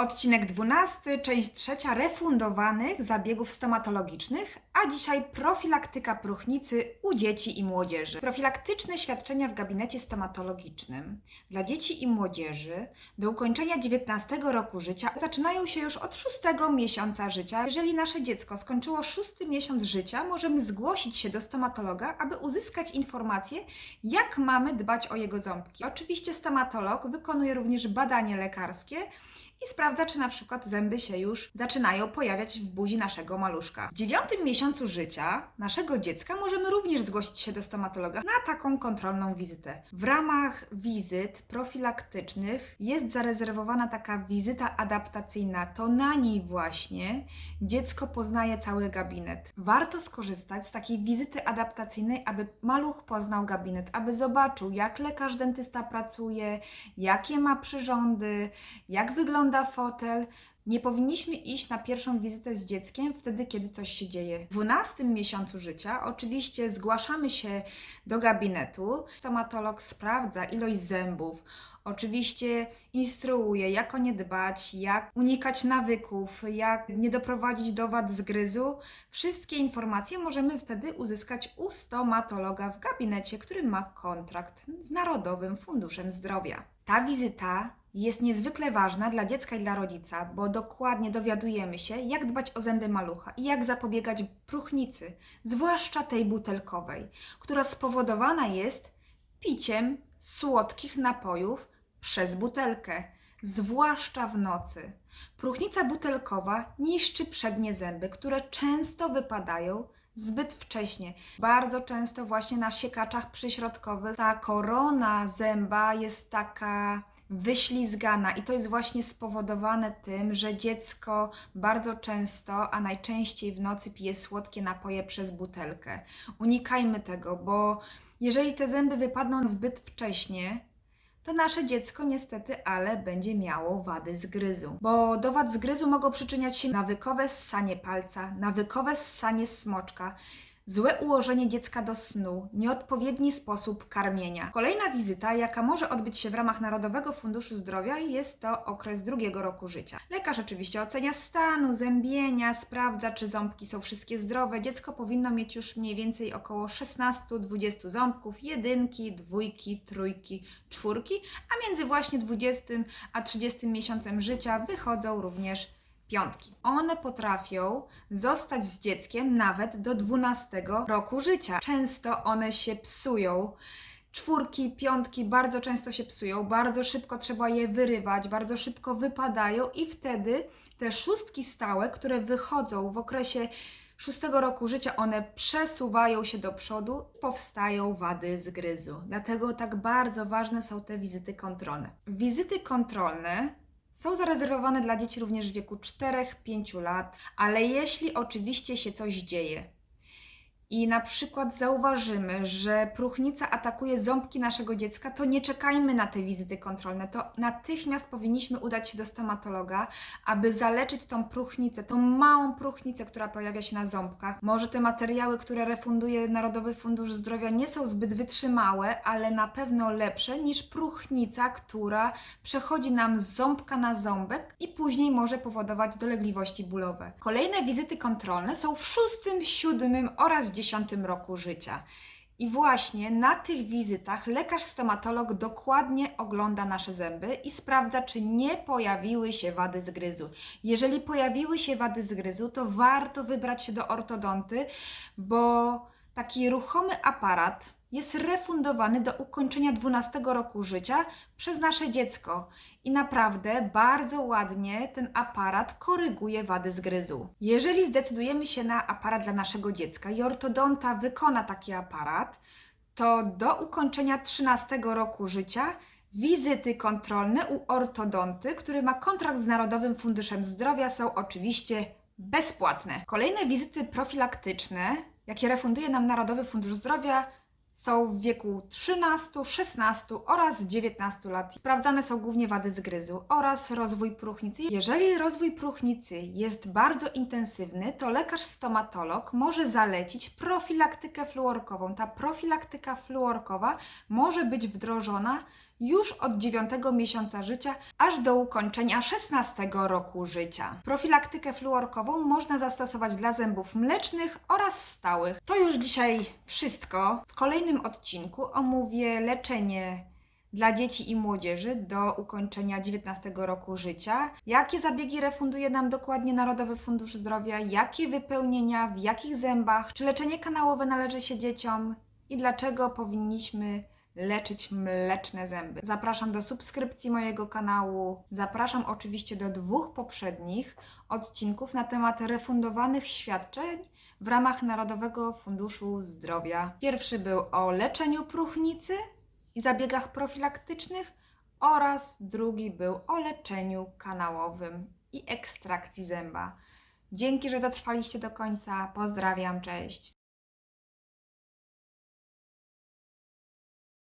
Odcinek 12, część trzecia refundowanych zabiegów stomatologicznych, a dzisiaj profilaktyka próchnicy u dzieci i młodzieży. Profilaktyczne świadczenia w gabinecie stomatologicznym dla dzieci i młodzieży do ukończenia 19 roku życia zaczynają się już od 6 miesiąca życia. Jeżeli nasze dziecko skończyło 6 miesiąc życia, możemy zgłosić się do stomatologa, aby uzyskać informacje, jak mamy dbać o jego ząbki. Oczywiście stomatolog wykonuje również badanie lekarskie i sprawdza, czy na przykład zęby się już zaczynają pojawiać w buzi naszego maluszka. W dziewiątym miesiącu życia naszego dziecka możemy również zgłosić się do stomatologa na taką kontrolną wizytę. W ramach wizyt profilaktycznych jest zarezerwowana taka wizyta adaptacyjna. To na niej właśnie dziecko poznaje cały gabinet. Warto skorzystać z takiej wizyty adaptacyjnej, aby maluch poznał gabinet, aby zobaczył, jak lekarz dentysta pracuje, jakie ma przyrządy, jak wygląda fotel. Nie powinniśmy iść na pierwszą wizytę z dzieckiem wtedy, kiedy coś się dzieje. W 12 miesiącu życia oczywiście zgłaszamy się do gabinetu. Stomatolog sprawdza ilość zębów. Oczywiście instruuje, jak o nie dbać, jak unikać nawyków, jak nie doprowadzić do wad zgryzu. Wszystkie informacje możemy wtedy uzyskać u stomatologa w gabinecie, który ma kontrakt z Narodowym Funduszem Zdrowia. Ta wizyta jest niezwykle ważna dla dziecka i dla rodzica, bo dokładnie dowiadujemy się, jak dbać o zęby malucha i jak zapobiegać próchnicy, zwłaszcza tej butelkowej, która spowodowana jest piciem słodkich napojów przez butelkę, zwłaszcza w nocy. Próchnica butelkowa niszczy przednie zęby, które często wypadają zbyt wcześnie. Bardzo często właśnie na siekaczach przyśrodkowych ta korona zęba jest taka wyślizgana i to jest właśnie spowodowane tym, że dziecko bardzo często, a najczęściej w nocy pije słodkie napoje przez butelkę. Unikajmy tego, bo jeżeli te zęby wypadną zbyt wcześnie, to nasze dziecko niestety, ale będzie miało wady zgryzu. Bo do wad zgryzu mogą przyczyniać się nawykowe ssanie palca, nawykowe ssanie smoczka, złe ułożenie dziecka do snu, nieodpowiedni sposób karmienia. Kolejna wizyta, jaka może odbyć się w ramach Narodowego Funduszu Zdrowia, jest to okres drugiego roku życia. Lekarz oczywiście ocenia stanu, zębienia, sprawdza, czy ząbki są wszystkie zdrowe. Dziecko powinno mieć już mniej więcej około 16-20 ząbków, jedynki, dwójki, trójki, czwórki, a między właśnie 20 a 30 miesiącem życia wychodzą również piątki. One potrafią zostać z dzieckiem nawet do 12 roku życia. Często one się psują. Czwórki, piątki bardzo często się psują, bardzo szybko trzeba je wyrywać, bardzo szybko wypadają i wtedy te szóstki stałe, które wychodzą w okresie szóstego roku życia, one przesuwają się do przodu, powstają wady zgryzu. Dlatego tak bardzo ważne są te wizyty kontrolne. Wizyty kontrolne są zarezerwowane dla dzieci również w wieku 4-5 lat, ale jeśli oczywiście się coś dzieje i na przykład zauważymy, że próchnica atakuje ząbki naszego dziecka, to nie czekajmy na te wizyty kontrolne. To natychmiast powinniśmy udać się do stomatologa, aby zaleczyć tą próchnicę, tą małą próchnicę, która pojawia się na ząbkach. Może te materiały, które refunduje Narodowy Fundusz Zdrowia, nie są zbyt wytrzymałe, ale na pewno lepsze niż próchnica, która przechodzi nam z ząbka na ząbek i później może powodować dolegliwości bólowe. Kolejne wizyty kontrolne są w szóstym, siódmym oraz roku życia. I właśnie na tych wizytach lekarz stomatolog dokładnie ogląda nasze zęby i sprawdza, czy nie pojawiły się wady zgryzu. Jeżeli pojawiły się wady zgryzu, to warto wybrać się do ortodonty, bo taki ruchomy aparat jest refundowany do ukończenia 12 roku życia przez nasze dziecko. I naprawdę bardzo ładnie ten aparat koryguje wady zgryzu. Jeżeli zdecydujemy się na aparat dla naszego dziecka i ortodonta wykona taki aparat, to do ukończenia 13 roku życia wizyty kontrolne u ortodonty, który ma kontrakt z Narodowym Funduszem Zdrowia, są oczywiście bezpłatne. Kolejne wizyty profilaktyczne, jakie refunduje nam Narodowy Fundusz Zdrowia, są w wieku 13, 16 oraz 19 lat. Sprawdzane są głównie wady zgryzu oraz rozwój próchnicy. Jeżeli rozwój próchnicy jest bardzo intensywny, to lekarz stomatolog może zalecić profilaktykę fluorkową. Ta profilaktyka fluorkowa może być wdrożona już od 9 miesiąca życia aż do ukończenia 16 roku życia. Profilaktykę fluorkową można zastosować dla zębów mlecznych oraz stałych. To już dzisiaj wszystko. W kolejnym odcinku omówię leczenie dla dzieci i młodzieży do ukończenia 19 roku życia. Jakie zabiegi refunduje nam dokładnie Narodowy Fundusz Zdrowia? Jakie wypełnienia? W jakich zębach? Czy leczenie kanałowe należy się dzieciom? I dlaczego powinniśmy leczyć mleczne zęby? Zapraszam do subskrypcji mojego kanału. Zapraszam oczywiście do dwóch poprzednich odcinków na temat refundowanych świadczeń w ramach Narodowego Funduszu Zdrowia. Pierwszy był o leczeniu próchnicy i zabiegach profilaktycznych oraz drugi był o leczeniu kanałowym i ekstrakcji zęba. Dzięki, że dotrwaliście do końca. Pozdrawiam, cześć.